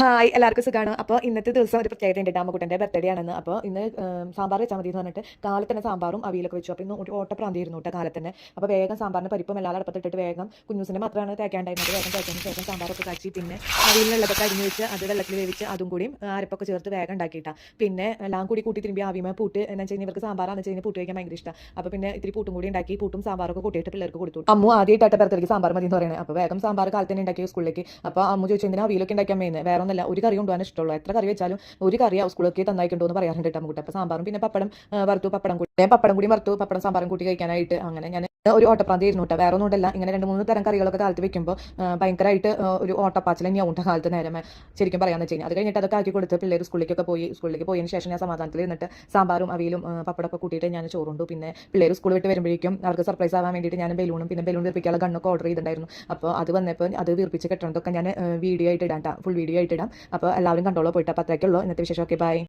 Hi എല്ലാവർക്കും സുഖമാണ് അപ്പോൾ ഇന്നത്തെ ദിവസം ഒരു പ്രത്യേകത ഉണ്ട്. അമ്മക്കുട്ടന്റെ ബർത്ത്ഡേ ആണെന്ന്. അപ്പോൾ ഇന്ന് സാമ്പാർ വെച്ചാൽ മതി എന്ന് പറഞ്ഞിട്ട് കാലത്ത് തന്നെ സാമ്പാറും അവിയലൊക്കെ വെച്ചു. അപ്പോൾ ഇന്ന് ഒരു ഓട്ടപ്രാന്തിയിരുന്നു കേട്ടോ കാലത്ത് തന്നെ. അപ്പോൾ വേഗം സാമ്പാറിന് പരിപ്പും എല്ലാം അടുപ്പത്തിട്ടിട്ട് വേഗം കുഞ്ഞൂസിന്റെ മാത്രമാണ് തേക്കാണ്ടായിരുന്നത് വേഗം തേക്കാൻ ശേഷം സാമ്പാറൊക്കെ കാച്ചി പിന്നെ അവിയലിനുള്ളതൊക്കെ അരിഞ്ഞ് വെച്ച് അത് വെള്ളത്തിൽ വേവിച്ച് അതും കൂടി അരപ്പൊക്കെ ചേർത്ത് വേഗം ഉണ്ടാക്കിയിട്ടാണ് പിന്നെ എല്ലാം കൂടി കൂട്ടി തിരുമ്പി ആവിമ പൂട്ട് എന്ന് വെച്ച് കഴിഞ്ഞാൽ ഇവർക്ക് സാമ്പാറാന്ന് വെച്ച് കഴിഞ്ഞാൽ പൂട്ട് കഴിക്കാൻ ഭയങ്കര ഇഷ്ടം. അപ്പോൾ പിന്നെ ഇത്തിരി പൂട്ടും കൂടി ഉണ്ടാക്കി പൂട്ടും സാമ്പാറൊക്കെ കൂട്ടിയിട്ട് പിള്ളേർക്ക് കൊടുത്തു അമ്മു ആദ്യമായിട്ട് ബർത്ത്ഡേക്ക് സാമ്പാർ മതി എന്ന് പറയുന്നത് അപ്പോൾ വേഗം സാമ്പാർ കാലത്ത് തന്നെ സ്കൂളിലേക്ക്. അപ്പോൾ അമ്മു ചോദിച്ചു എന്തിനാ അവിയലൊക്കെ ഉണ്ടാക്കാൻ മെയിൻ വേറെ ഒന്നല്ല ഒരു കറി കൊണ്ടുപോകാൻ ഇഷ്ടമുള്ളൂ. എത്ര കറി വെച്ചാലും ഒരു കറി ആ സ്കൂളിലേക്ക് തന്നായിട്ടുണ്ടോ എന്ന് പറയാറുണ്ട് കേട്ടോ നമുക്ക് അപ്പോൾ സാമ്പാറും പിന്നെ പപ്പടം വറുത്തു പപ്പടം കൂടി പപ്പടം കൂടി വറുത്തു പപ്പടം സാമ്പാറും കൂട്ടി കഴിക്കാനായിട്ട് അങ്ങനെ ഞാൻ ഒരു ഓട്ടപ്പാതി ഇരുന്നു കേട്ടോ വേറെ ഉണ്ടല്ല ഇങ്ങനെ രണ്ട് മൂന്ന് തരം കറികളൊക്കെ കാലത്ത് വെക്കുമ്പോൾ ഭയങ്കരമായിട്ട് ഒരു ഓട്ടപ്പാച്ചിൽ തന്നെയാവും കേട്ടോ കാലത്ത് നേരമേ. ശരിക്കും പറയാന്ന് വെച്ച് കഴിഞ്ഞാൽ അത് കഴിഞ്ഞിട്ട് അതൊക്കെ ആക്കി കൊടുത്ത് പിള്ളേർ സ്കൂളിലേക്കൊക്കെ പോയി സ്കൂളിലേക്ക് പോയതിന് ശേഷം ഞാൻ സമാധാനത്തിൽ ഇരുന്നിട്ട് സാമ്പാറും അവിയിലും പപ്പടമൊക്കെ കൂട്ടിയിട്ട് ഞാൻ ചോറുണ്ടു. പിന്നെ പിള്ളേർ സ്കൂൾ വിട്ട് വരുമ്പോഴേക്കും അവർക്ക് സർപ്രൈസ് ആവാൻ വേണ്ടിയിട്ട് ഞാൻ ബലൂണും പിന്നെ ബലൂൺ വീർപ്പിക്കാനുള്ള ഗണ്ണൊക്കെ ഓർഡർ ചെയ്തിട്ടുണ്ടായിരുന്നു. അപ്പോൾ അത് വന്നപ്പോൾ അത് വീർപ്പിച്ച് കെട്ടണതൊക്കെ ഞാൻ വീഡിയോ ആയിട്ട് ഇടാം ഫുൾ വീഡിയോ ആയിട്ട് ഇടാം. അപ്പോൾ എല്ലാവരും കണ്ടോളൂ പോയിട്ട് അപ്പോൾ അത്രയ്ക്കുള്ളൂ ഇന്നത്തെ വിശേഷം ഓക്കെ ബൈ